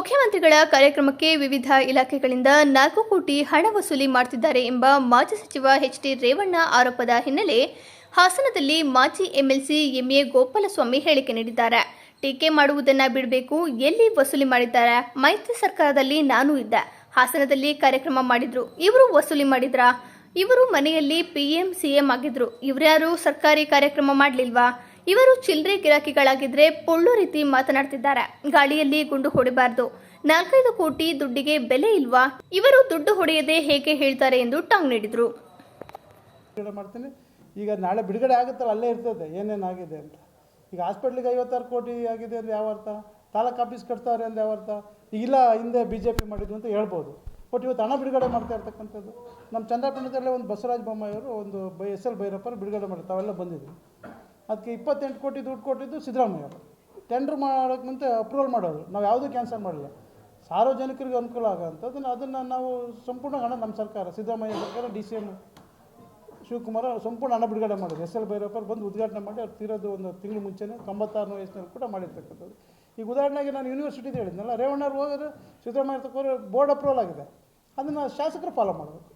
ಮುಖ್ಯಮಂತ್ರಿಗಳ ಕಾರ್ಯಕ್ರಮಕ್ಕೆ ವಿವಿಧ ಇಲಾಖೆಗಳಿಂದ ನಾಲ್ಕು ಕೋಟಿ ಹಣ ವಸೂಲಿ ಮಾಡುತ್ತಿದ್ದಾರೆ ಎಂಬ ಮಾಜಿ ಸಚಿವ ಎಚ್ ಡಿ ರೇವಣ್ಣ ಆರೋಪದ ಹಿನ್ನೆಲೆ ಹಾಸನದಲ್ಲಿ ಮಾಜಿ ಎಂಎಲ್ಸಿ ಎಂಎ ಗೋಪಾಲಸ್ವಾಮಿ ಹೇಳಿಕೆ ನೀಡಿದ್ದಾರೆ. ಟೀಕೆ ಮಾಡುವುದನ್ನ ಬಿಡಬೇಕು, ಎಲ್ಲಿ ವಸೂಲಿ ಮಾಡಿದ್ದಾರೆ? ಮೈತ್ರಿ ಸರ್ಕಾರದಲ್ಲಿ ನಾನು ಇದ್ದೆ. ಹಾಸನದಲ್ಲಿ ಕಾರ್ಯಕ್ರಮ ಮಾಡಿದ್ರು. ಇವರು ವಸೂಲಿ ಮಾಡಿದ್ರಾ? ಇವರು ಮನೆಯಲ್ಲಿ ಪಿಎಂ ಸಿಎಂ ಆಗಿದ್ರು. ಇವ್ರ್ಯಾರು ಸರ್ಕಾರಿ ಕಾರ್ಯಕ್ರಮ ಮಾಡಲಿಲ್ವಾ? ಇವರು ಚಿಲ್ಲರೆ ಗಿರಾಕಿಗಳಾಗಿದ್ರೆ ಪೊಳ್ಳು ರೀತಿ ಮಾತನಾಡ್ತಿದ್ದಾರೆ. ಗಾಳಿಯಲ್ಲಿ ಗುಂಡು ಹೊಡಿಬಾರ್ದು. ನಾಲ್ಕೈದು ಕೋಟಿ ದುಡ್ಡಿಗೆ ಬೆಲೆ ಇಲ್ವಾ? ಇವರು ದುಡ್ಡು ಹೊಡೆಯದೆ ಹೇಗೆ ಹೇಳ್ತಾರೆ ಎಂದು ಟಾಂಗ್ ನೀಡಿದ್ರು. ಈಗ ನಾಳೆ ಬಿಡುಗಡೆ ಆಗುತ್ತಲ್ಲ, ಅಲ್ಲೇ ಇರ್ತದೆ. ಏನೇನು ಆಗಿದೆ ಅಂತ. ಈಗ ಹಾಸ್ಪಿಟ್ಲಿಗೆ ಐವತ್ತಾರು ಕೋಟಿ ಆಗಿದೆ ಅಂದ್ರೆ ಯಾವ ಅರ್ಥ? ತಾಲೂಕು ಆಫೀಸ್ ಕಟ್ತಾರೆ ಅಂದ್ರೆ ಯಾವ ಅರ್ಥ? ಇಲ್ಲ, ಹಿಂದೆ ಬಿ ಜೆ ಪಿ ಮಾಡಿದ್ದು ಅಂತ ಹೇಳ್ಬೋದು. ಬಟ್ ಇವತ್ತು ಹಣ ಬಿಡುಗಡೆ ಮಾಡ್ತಾ ಇರ್ತಕ್ಕಂಥದ್ದು. ನಮ್ಮ ಚಂದ್ರಪಟ್ಟಣದಲ್ಲೇ ಒಂದು ಬಸವರಾಜ ಬೊಮ್ಮಾಯಿಯವರು ಒಂದು ಬೈ ಎಸ್ ಎಲ್ ಭೈರಪ್ಪರು ಬಿಡುಗಡೆ ಮಾಡಿ ತಾವೆಲ್ಲ ಬಂದಿದ್ವಿ ಅದಕ್ಕೆ ಇಪ್ಪತ್ತೆಂಟು ಕೋಟಿ ದುಡ್ಡು ಕೊಟ್ಟಿದ್ದು ಸಿದ್ದರಾಮಯ್ಯ ಟೆಂಡರ್ ಮಾಡೋಕ್ಕೆ ಮುಂಚೆ ಅಪ್ರೂವಲ್ ಮಾಡೋದು ನಾವು ಯಾವುದೂ ಕ್ಯಾನ್ಸಲ್ ಮಾಡಿಲ್ಲ. ಸಾರ್ವಜನಿಕರಿಗೆ ಅನುಕೂಲ ಆಗೋಂಥದ್ದನ್ನು ಅದನ್ನು ನಾವು ಸಂಪೂರ್ಣ ಹಣ ನಮ್ಮ ಸರ್ಕಾರ, ಸಿದ್ದರಾಮಯ್ಯ ಸರ್ಕಾರ, ಡಿ ಸಿ ಎಂ ಶಿವಕುಮಾರ್ ಸಂಪೂರ್ಣ ಹಣ ಬಿಡುಗಡೆ ಮಾಡಿದ್ರು. ಎಸ್ ಎಲ್ ಭೈರಪ್ಪರು ಬಂದು ಉದ್ಘಾಟನೆ ಮಾಡಿ ಅವ್ರು ತೀರೋದು ಒಂದು ತಿಂಗಳು ಮುಂಚೆನೇ ತೊಂಬತ್ತಾರು ವಯಸ್ಸಿನಲ್ಲಿ ಕೂಡ ಮಾಡಿರ್ತಕ್ಕಂಥದ್ದು. ಈಗ ಉದಾಹರಣೆಗೆ ನಾನು ಯೂನಿವರ್ಸಿಟಿದು ಹೇಳಿದ್ನಲ್ಲ ರೇವಣ್ಣವ್ರು ಹೋಗೋದು ಸಿದ್ದರಾಮಯ್ಯ ತಗೋರು ಬೋರ್ಡ್ ಅಪ್ರೂವಲ್ ಆಗಿದೆ. ಅದನ್ನು ಶಾಸಕರು ಫಾಲೋ ಮಾಡಬೇಕು.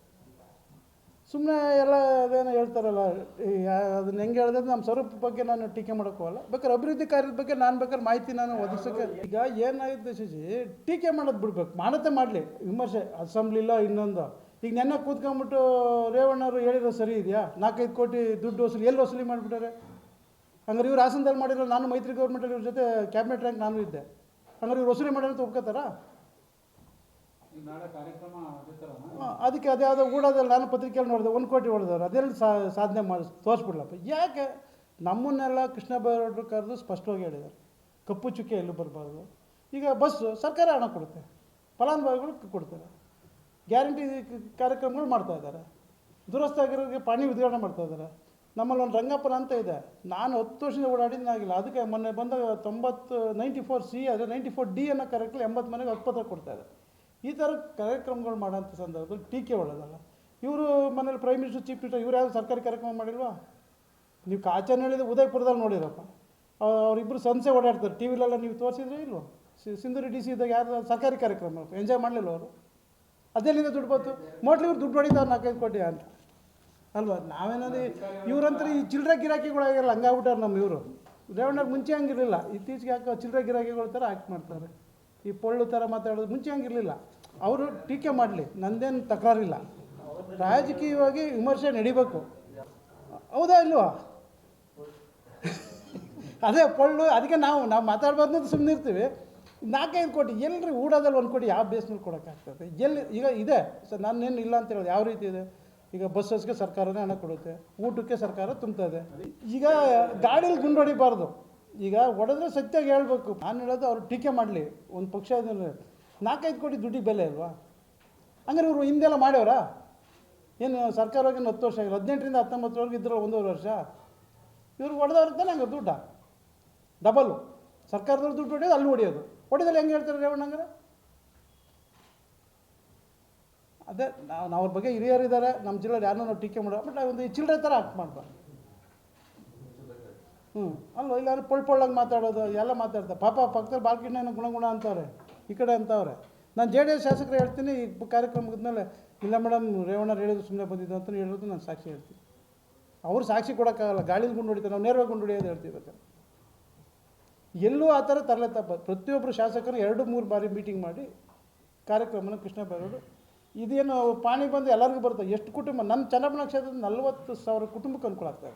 ಸುಮ್ಮನೆ ಎಲ್ಲ ಅದೇನೋ ಹೇಳ್ತಾರಲ್ಲ, ಈ ಅದನ್ನ ಹೆಂಗೆ ಹೇಳಿದ್ರೆ ನಮ್ಮ ಸ್ವರೂಪ ಬಗ್ಗೆ ನಾನು ಟೀಕೆ ಮಾಡೋಕ್ಕೆ ಹೋಗಲ್ಲ ಬೇಕಾದ್ರೆ ಅಭಿವೃದ್ಧಿ ಕಾರ್ಯದ ಬಗ್ಗೆ ನಾನು ಬೇಕಾದ್ರೆ ಮಾಹಿತಿ ನಾನು ಒದಗಿಸೋಕೆ ಈಗ ಏನಾಯ್ತು ಶಶಿ? ಟೀಕೆ ಮಾಡೋದು ಬಿಡ್ಬೇಕು. ಮಾಡತ್ತೆ ಮಾಡಲಿ. ವಿಮರ್ಶೆ. ಅಸೆಂಬ್ಲಿ ಇಲ್ಲ ಇನ್ನೊಂದು. ಈಗ ನೆನ್ನೆ ಕೂತ್ಕೊಂಡ್ಬಿಟ್ಟು ರೇವಣ್ಣವರು ಹೇಳಿರೋ ಸರಿ ಇದೆಯಾ? ನಾಲ್ಕೈದು ಕೋಟಿ ದುಡ್ಡು ವಸೂಲಿ ಎಲ್ಲಿ ವಸೂಲಿ ಮಾಡಿಬಿಟ್ಟಾರೆ? ಹಂಗಾರೆ ಇವ್ರು ಹಾಸನದಲ್ಲಿ ಮಾಡಿರೋ ನಾನು ಮೈತ್ರಿ ಗೌರ್ಮೆಂಟಲ್ಲಿ ಇವ್ರ ಜೊತೆ ಕ್ಯಾಬಿನೆಟ್ ರ್ಯಾಂಕ್ ನಾನು ಇದ್ದೆ. ಹಂಗಾರೆ ಇವ್ರು ವಸೂಲಿ ಅಂತ ಒಪ್ಕೋತಾರಾ? ಅದಕ್ಕೆ ಅದ್ಯಾವುದೋ ಊಡೋದಲ್ಲಿ ನಾನು ಪತ್ರಿಕೆಯಲ್ಲಿ ನೋಡಿದೆ, ಒಂದು ಕೋಟಿ ಹೊಡೆದವ್ರು ಅದೆಲ್ಲ ಸಾಧನೆ ಮಾಡಿ, ತೋರಿಸ್ಬಿಡ್ಲಪ್ಪ. ಯಾಕೆ? ನಮ್ಮನ್ನೆಲ್ಲ ಕೃಷ್ಣ ಬೈರೇಗೌಡರು ಕರೆದು ಸ್ಪಷ್ಟವಾಗಿ ಹೇಳಿದ್ದಾರೆ. ಕಪ್ಪು ಚುಕ್ಕೆ ಎಲ್ಲೂ ಬರಬಾರ್ದು. ಈಗ ಬಸ್ಸು ಸರ್ಕಾರ ಹಣ ಕೊಡುತ್ತೆ. ಫಲಾನುಭವಿಗಳು ಕೊಡ್ತಾರೆ. ಗ್ಯಾರಂಟಿ ಕಾರ್ಯಕ್ರಮಗಳು ಮಾಡ್ತಾ ಇದ್ದಾರೆ. ದುರಸ್ತ ಆಗಿರೋರಿಗೆ ಪಾಣಿ ಉದ್ಘಾಟನೆ ಮಾಡ್ತಾ ಇದ್ದಾರೆ. ನಮ್ಮಲ್ಲಿ ಒಂದು ರಂಗಪ್ಪನ ಅಂತ ಇದೆ. ನಾನು ಹತ್ತು ವರ್ಷದಿಂದ ಓಡಾಡಿದ್ದಾಗಿಲ್ಲ ಅದಕ್ಕೆ ಮೊನ್ನೆ ಬಂದಾಗ ತೊಂಬತ್ತು, ನೈಂಟಿ ಫೋರ್ ಸಿ ಆದರೆ ನೈಂಟಿ ಫೋರ್ ಡಿ ಅನ್ನೋ ಕರೆಕ್ಟ್ಲಿ ಎಂಬತ್ತು ಮನೆಗೆ ಹತ್ತು ಕೊಡ್ತಾ ಇದೆ ಈ ಥರ ಕಾರ್ಯಕ್ರಮಗಳು ಮಾಡೋಂಥ ಸಂದರ್ಭದಲ್ಲಿ ಟೀಕೆ ಒಳ್ಳೇದಲ್ಲ. ಇವರು ಮನೇಲಿ ಪ್ರೈಮ್ ಮಿನಿಸ್ಟರ್ ಚೀಫ್ ಮಿನಿಸ್ಟರ್ ಇವ್ರು ಯಾವುದು ಸರ್ಕಾರಿ ಕಾರ್ಯಕ್ರಮ ಮಾಡಿಲ್ವಾ? ನೀವು ಕಾಚನ್ ಹೇಳಿದ್ರೆ ಉದಯಪುರದಲ್ಲಿ ನೋಡಿರಪ್ಪ. ಅವ್- ಅವರಿಬ್ಬರು ಸಂಸೆ ಓಡಾಡ್ತಾರೆ. ಟಿ ವಿಲೆಲ್ಲ ನೀವು ತೋರಿಸಿದ್ರೆ ಇಲ್ವೋ? ಸಿಂಧೂರಿ ಡಿ ಸಿ ಇದ್ದಾಗ ಯಾರು ಸರ್ಕಾರಿ ಕಾರ್ಯಕ್ರಮ? ಎಂಜಾಯ್ ಮಾಡಲಿಲ್ಲ ಅವರು? ಅದೆಲ್ಲಿಂದ ದುಡ್ಡು ಬಂತು? ಮೋಟ್ಲಿ ಇವ್ರು ದುಡ್ಡು ಹೊಡಿತಾರೆ ನಾಲ್ಕೈದು ಕೋಟಿ ಅಂತ. ಅಲ್ವಾ? ನಾವೇನಂದ್ರೆ ಇವರಂತೂ ಈ ಚಿಲ್ಲರೆ ಗಿರಾಕಿಗಳಾಗಿರಲ್ಲ ಹಂಗಾಗ್ಬಿಟ್ಟಾರೆ ನಮ್ಮ ಇವರು. ರೇವಣ್ಣವ್ರು ಮುಂಚೆ ಹಂಗಿರಲಿಲ್ಲ. ಇತ್ತೀಚೆಗೆ ಯಾಕೆ ಚಿಲ್ಲರೆ ಗಿರಾಕಿಗಳ ಥರ ಆ್ಯಕ್ಟ್ ಮಾಡ್ತಾರೆ. ಈ ಪೊಳ್ಳು ಥರ ಮಾತಾಡೋದು ಮುಂಚೆ ಹಂಗಿರಲಿಲ್ಲ. ಅವರು ಟೀಕೆ ಮಾಡಲಿ, ನಂದೇನು ತಕರಾರಿಲ್ಲ. ರಾಜಕೀಯವಾಗಿ ವಿಮರ್ಶೆ ನಡಿಬೇಕು. ಹೌದಾ ಇಲ್ವಾ? ಅದೇ ಪೊಳ್ಳು, ಅದಕ್ಕೆ ನಾವು ನಾವು ಮಾತಾಡ್ಬಾರ್ದು ಸುಮ್ಮನೆ ಇರ್ತೀವಿ. ನಾಲ್ಕೈದು ಕೋಟಿ, ಎಲ್ರಿ ಊಡೋದಲ್ಲಿ ಒಂದು ಕೋಟಿ ಯಾವ ಬೇಸ್ನಲ್ಲಿ ಕೊಡೋಕ್ಕಾಗ್ತದೆ ಎಲ್ಲಿ, ಈಗ ಇದೆ. ಸರ್ ನಾನೇನು ಇಲ್ಲ ಅಂತ ಹೇಳೋದು ಯಾವ ರೀತಿ ಇದೆ? ಈಗ ಬಸ್ಸಸ್ಗೆ ಸರ್ಕಾರನೇ ಹಣ ಕೊಡುತ್ತೆ, ಊಟಕ್ಕೆ ಸರ್ಕಾರ ತುಂಬ್ತದೆ ಈಗ ಗಾಡೀಲಿ ಗುಂಡು ಹೊಡಿಬಾರ್ದು ಈಗ ಹೊಡೆದ್ರೆ ಸತ್ಯಾಗಿ ಹೇಳ್ಬೇಕು. ನಾನು ಹೇಳೋದು ಅವ್ರು ಟೀಕೆ ಮಾಡಲಿ. ಒಂದು ಪಕ್ಷ ನಾಲ್ಕೈದು ಕೋಟಿ ದುಡ್ಡಿಗೆ ಬೆಲೆ ಅಲ್ವಾ? ಹಂಗಾರೆ ಇವರು ಹಿಂದೆಲ್ಲ ಮಾಡ್ಯವ್ರಾ? ಏನು ಸರ್ಕಾರವಾಗಿ ಹತ್ತು ವರ್ಷ ಆಗಿಲ್ಲ. ಹದಿನೆಂಟರಿಂದ ಹತ್ತೊಂಬತ್ತರವರೆಗೆ ಇದ್ರಲ್ಲ ಒಂದೂವರೆ ವರ್ಷ. ಇವ್ರು ಹೊಡೆದವ್ರು ತಾನೆ ಹಂಗೆ ದುಡ್ಡ. ಡಬಲ್ಲು ಸರ್ಕಾರದವ್ರು ದುಡ್ಡು ಹೊಡೆಯೋದು ಅಲ್ಲಿ ಹೊಡೆಯೋದು. ಹೊಡೆದಲ್ಲಿ ಹೆಂಗೆ ಹೇಳ್ತಾರೆ ರೇವಣ್ಣ ಹಂಗಾರೆ? ಅದೇ, ನಾವು ಅವ್ರ ಬಗ್ಗೆ ಹಿರಿಯರು ಇದ್ದಾರೆ. ನಮ್ಮ ಜಿಲ್ಲೆಯಲ್ಲಿ ಯಾರನ್ನೂ ನಾವು ಟೀಕೆ ಮಾಡೋ ಬಟ್ ಒಂದು ಚಿಲ್ಲರೆ ಥರ ಆಕ್ಟ್ ಮಾಡ್ಬಾರ್ದು. ಹ್ಞೂ ಅಲ್ಲ, ಇಲ್ಲ ಪೊಳ್ ಪೊಳ್ಳಾಗಿ ಮಾತಾಡೋದು, ಎಲ್ಲ ಮಾತಾಡ್ತಾರೆ. ಪಾಪ ಪಕ್ಕದಲ್ಲಿ ಬಾಲ್ಕಿಣ್ಣ ಗುಣ ಗುಣ ಅಂತವ್ರೆ ಈ ಕಡೆ ಅಂತವ್ರೆ. ನಾನು ಜೆ ಡಿ ಎಸ್ ಶಾಸಕರು ಹೇಳ್ತೀನಿ, ಈ ಕಾರ್ಯಕ್ರಮ ಮುಗಿದ್ಮೇಲೆ ಇಲ್ಲ ಮೇಡಮ್ ರೇವಣ್ಣ ಹೇಳಿದ್ರು ಸುಮ್ಮನೆ ಬಂದಿದ್ದು ಅಂತ ಹೇಳೋದು ನಾನು ಸಾಕ್ಷಿ ಹೇಳ್ತೀನಿ. ಅವರು ಸಾಕ್ಷಿ ಕೊಡೋಕ್ಕಾಗಲ್ಲ. ಗಾಳಿಲಿ ಗುಂಡು ಹೊಡಿತಾರೆ. ನಾವು ನೇರವಾಗಿ ಗುಂಡು ಹೊಡಿಯೋದು ಹೇಳ್ತೀವಿ ಬೇಕಾದ್ರೆ ಎಲ್ಲೂ ಆ ಥರ ತರಲೆ ತಪ್ಪ. ಪ್ರತಿಯೊಬ್ಬರು ಶಾಸಕರು ಎರಡು, ಮೂರು ಬಾರಿ ಮೀಟಿಂಗ್ ಮಾಡಿ ಕಾರ್ಯಕ್ರಮನ ಕೃಷ್ಣ ಬೈರೋಡು ಇದೇನು ಪಾಣಿ ಬಂದು ಎಲ್ಲರಿಗೂ ಬರುತ್ತೆ? ಎಷ್ಟು ಕುಟುಂಬ? ನನ್ನ ಚನ್ನಪ್ಪನ ಕ್ಷೇತ್ರದ ನಲ್ವತ್ತು ಸಾವಿರ ಕುಟುಂಬಕ್ಕೆ ಅನುಕೂಲ ಆಗ್ತದೆ